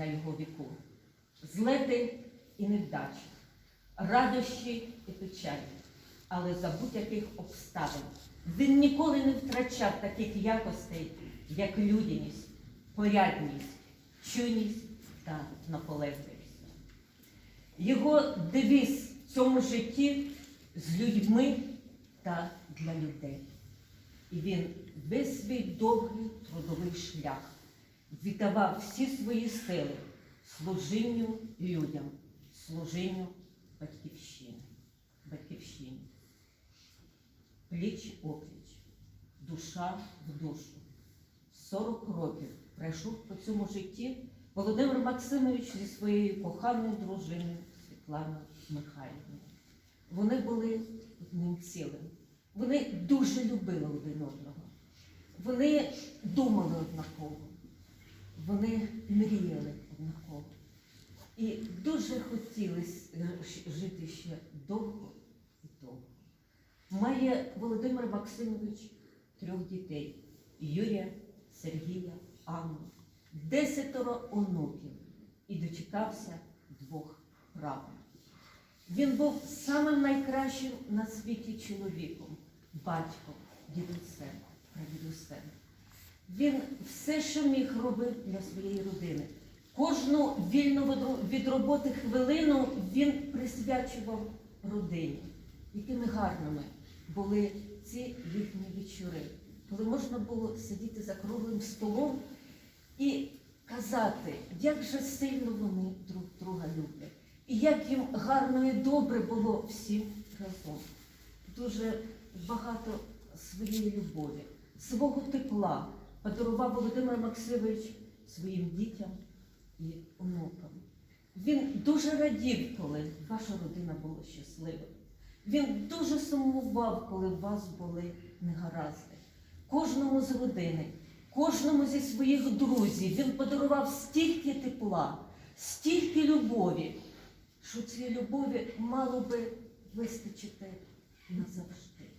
на його віку. Злети і невдачі, радощі і печалі, але за будь-яких обставин він ніколи не втрачав таких якостей, як людяність, порядність, чуйність та наполегливість. Його девіз в цьому житті з людьми та для людей. І він весь свій довгий трудовий шлях віддавав всі свої сили служінню людям, служінню батьківщини, батьківщині. Пліч опліч, душа в душу. 40 років пройшов по цьому житті Володимир Максимович зі своєю коханою дружиною Світланою Михайлівною. Вони були одним цілим. Вони дуже любили один одного. Вони думали однаково. Вони мріяли однаково. І дуже хотіли с- е, жити ще довго і довго. Має Володимир Максимович трьох дітей: Юрія, Сергія, Анну, десятеро онуків і дочекався двох правнуків. Він був самим найкращим на світі чоловіком, батьком, дідусем, прадідусем. Він все, що міг, робив для своєї родини. Кожну вільну від роботи хвилину він присвячував родині. Якими гарними були ці їхні вечори, коли можна було сидіти за круглим столом і казати, як же сильно вони друг друга люблять, і як їм гарно і добре було всім разом. Дуже багато своєї любові, свого тепла подарував Володимир Максимович своїм дітям і онукам. Він дуже радів, коли ваша родина була щаслива. Він дуже сумував, коли у вас були негаразди. Кожному з родини, кожному зі своїх друзів він подарував стільки тепла, стільки любові, що цієї любові мало би вистачити назавжди.